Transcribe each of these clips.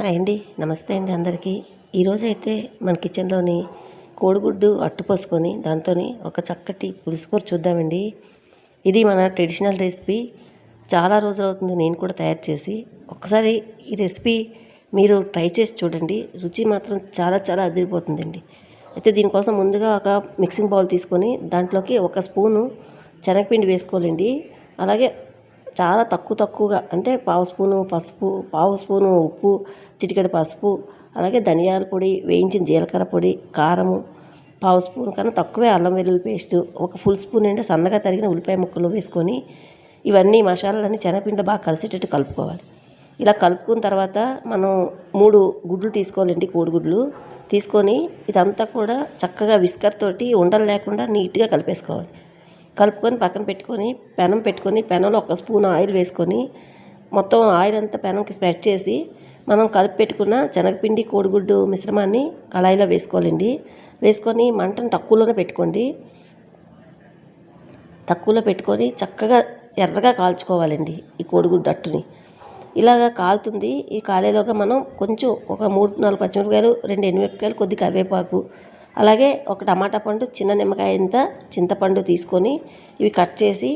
Hi అండి. నమస్తే అండి అందరికీ. ఈరోజు అయితే మన కిచెన్లోని కోడిగుడ్డు అట్టు పోసుకొని దాంతో ఒక చక్కటి పులుసుకూర చూద్దామండి. ఇది మన ట్రెడిషనల్ రెసిపీ. చాలా రోజులు అవుతుంది నేను కూడా తయారు చేసి. ఒకసారి ఈ రెసిపీ మీరు ట్రై చేసి చూడండి. రుచి మాత్రం చాలా చాలా అదిరిపోతుందండి. అయితే దీనికోసం ముందుగా ఒక మిక్సింగ్ బౌల్ తీసుకొని దాంట్లోకి ఒక స్పూను శనగపిండి వేసుకోవాలండి. అలాగే చాలా తక్కువ తక్కువగా అంటే పావు స్పూను పసుపు పావు స్పూను ఉప్పు చిటికెడు పసుపు అలాగే ధనియాల పొడి వేయించిన జీలకర్ర పొడి కారము పావు స్పూన్ కన్నా తక్కువే అల్లం వెల్లుల్లి పేస్ట్ ఒక ఫుల్ స్పూన్ అంటే సన్నగా తరిగిన ఉల్లిపాయ ముక్కలు వేసుకొని ఇవన్నీ మసాలాలన్నీ శనగపిండి బాగా కలిసేటట్టు కలుపుకోవాలి. ఇలా కలుపుకున్న తర్వాత మనం మూడు గుడ్లు తీసుకోవాలండి కోడిగుడ్లు. తీసుకొని ఇదంతా కూడా చక్కగా విస్కర్ తోటి ఉండలు లేకుండా నీట్గా కలిపేసుకోవాలి. కలుపుకొని పక్కన పెట్టుకొని పెనం పెట్టుకొని పెనంలో ఒక స్పూన్ ఆయిల్ వేసుకొని మొత్తం ఆయిల్ అంతా పెనంకి స్ప్రెడ్ చేసి మనం కలిపి పెట్టుకున్న శనగపిండి కోడిగుడ్డు మిశ్రమాన్ని కళాయిలో వేసుకోవాలండి. వేసుకొని మంటను తక్కువలోనే పెట్టుకోండి. తక్కువలో పెట్టుకొని చక్కగా ఎర్రగా కాల్చుకోవాలండి ఈ కోడిగుడ్డు అట్టుని. ఇలాగ కాలుతుంది. ఈ కాలేలోగా మనం కొంచెం ఒక మూడు నాలుగు పచ్చిమిరపకాయలు రెండు ఎండుమిరపకాయలు కొద్ది కరివేపాకు అలాగే ఒక టమాటా పండు చిన్న నిమ్మకాయ ఇంత చింతపండు తీసుకొని ఇవి కట్ చేసి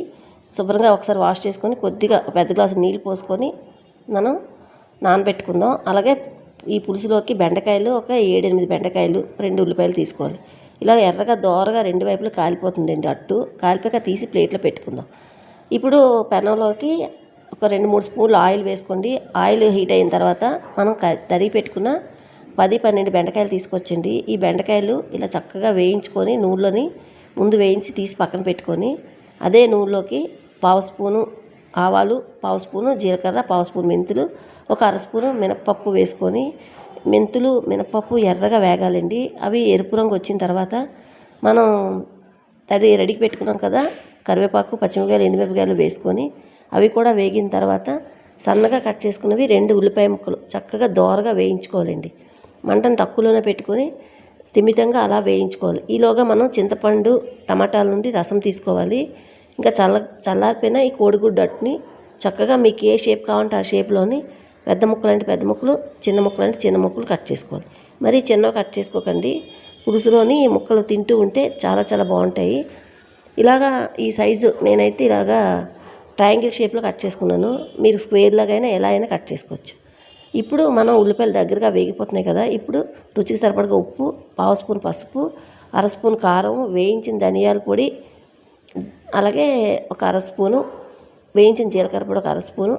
శుభ్రంగా ఒకసారి వాష్ చేసుకొని కొద్దిగా పెద్ద గ్లాసు నీళ్ళు పోసుకొని మనం నానబెట్టుకుందాం. అలాగే ఈ పులుసులోకి బెండకాయలు ఒక ఏడెనిమిది బెండకాయలు రెండు ఉల్లిపాయలు తీసుకోవాలి. ఇలా ఎర్రగా దోరగా రెండు వైపులు కాలిపోతుందండి అట్టు. కాలిపోయాక తీసి ప్లేట్లో పెట్టుకుందాం. ఇప్పుడు పెనంలోకి ఒక రెండు మూడు స్పూన్లు ఆయిల్ వేసుకోండి. ఆయిల్ హీట్ అయిన తర్వాత మనం తరిగి పెట్టుకున్న పది పన్నెండు బెండకాయలు తీసుకొచ్చండి ఈ బెండకాయలు ఇలా చక్కగా వేయించుకొని నూనెలోని ముందు వేయించి తీసి పక్కన పెట్టుకొని అదే నూనెలోకి పావు స్పూను ఆవాలు పావు స్పూను జీలకర్ర పావు స్పూన్ మెంతులు ఒక అర స్పూను మినప్పప్పు వేసుకొని మెంతులు మినప్పప్పు ఎర్రగా వేగాలండి. అవి ఎరుపు రంగు వచ్చిన తర్వాత మనం తడి రెడీకి పెట్టుకున్నాం కదా కరివేపాకు పచ్చిమిరపకాయలు ఎండుమిరపకాయలు వేసుకొని అవి కూడా వేగిన తర్వాత సన్నగా కట్ చేసుకున్నవి రెండు ఉల్లిపాయ ముక్కలు చక్కగా దోరగా వేయించుకోవాలండి. మంటను తక్కువలోనే పెట్టుకొని స్థిమితంగా అలా వేయించుకోవాలి. ఈలోగా మనం చింతపండు టమాటాల నుండి రసం తీసుకోవాలి. ఇంకా చల్ల చల్లారిపోయిన ఈ కోడిగుడ్డు అట్టుని చక్కగా మీకు ఏ షేప్ కావాలంటే ఆ షేప్లోని పెద్ద ముక్కలు అంటే పెద్ద ముక్కలు చిన్న ముక్కలు అంటే చిన్న ముక్కలు కట్ చేసుకోవాలి. మరీ చిన్నవి కట్ చేసుకోకండి. పులుసులోని ముక్కలు తింటూ ఉంటే చాలా చాలా బాగుంటాయి. ఇలాగా ఈ సైజు నేనైతే ఇలాగా ట్రయాంగిల్ షేప్లో కట్ చేసుకున్నాను. మీరు స్క్వేర్ లాగైనా ఎలా అయినా కట్ చేసుకోవచ్చు. ఇప్పుడు మనం ఉల్లిపాయలు దగ్గరగా వేగిపోతున్నాయి కదా ఇప్పుడు రుచికి సరిపడగా ఉప్పు పావు స్పూన్ పసుపు అర స్పూన్ కారం వేయించిన ధనియాల పొడి అలాగే ఒక అర స్పూను వేయించిన జీలకర్ర పొడి ఒక అర స్పూను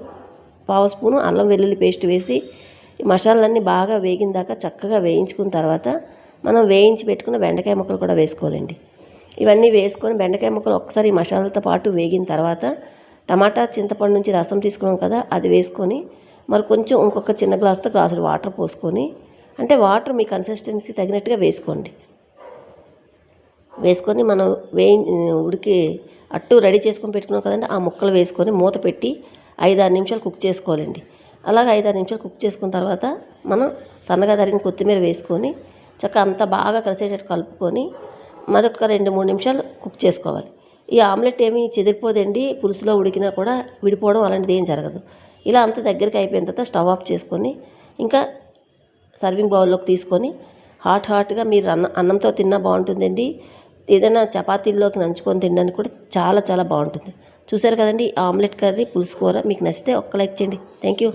పావు స్పూను అల్లం వెల్లుల్లి పేస్ట్ వేసి మసాలాలన్నీ బాగా వేగిన దాకా చక్కగా వేయించుకున్న తర్వాత మనం వేయించి పెట్టుకున్న బెండకాయ ముక్కలు కూడా వేసుకోవాలండి. ఇవన్నీ వేసుకొని బెండకాయ ముక్కలు ఒకసారి మసాలాలతో పాటు వేగిన తర్వాత టమాటా చింతపండు నుంచి రసం తీసుకున్నాం కదా అది వేసుకొని మరి కొంచెం ఇంకొక చిన్న గ్లాస్తో గ్లాసులు వాటర్ పోసుకొని అంటే వాటర్ మీ కన్సిస్టెన్సీ తగినట్టుగా వేసుకోండి. వేసుకొని మనం వేయి ఉడికి అట్టు రెడీ చేసుకొని పెట్టుకున్నాం కదండి ఆ ముక్కలు వేసుకొని మూత పెట్టి ఐదారు నిమిషాలు కుక్ చేసుకోవాలండి. అలాగే ఐదారు నిమిషాలు కుక్ చేసుకున్న తర్వాత మనం సన్నగా తరిగిన కొత్తిమీర వేసుకొని చక్క అంతా బాగా కలిసేటట్టు కలుపుకొని మరొక రెండు మూడు నిమిషాలు కుక్ చేసుకోవాలి. ఈ ఆమ్లెట్ ఏమీ చెదిరిపోదండి పులుసులో ఉడికినా కూడా విడిపోవడం అలాంటిది ఏం జరగదు. ఇలా అంత దగ్గరికి అయిపోయిన తర్వాత స్టవ్ ఆఫ్ చేసుకొని ఇంకా సర్వింగ్ బౌల్లోకి తీసుకొని హాట్ హాట్గా మీరు అన్న అన్నంతో తిన్నా బాగుంటుందండి. ఏదైనా చపాతీల్లోకి నంచుకొని తినడానికి కూడా చాలా చాలా బాగుంటుంది. చూసారు కదండి ఆమ్లెట్ కర్రీ పులుసు కూర. మీకు నచ్చితే ఒక్క లైక్ చేయండి. Thank you.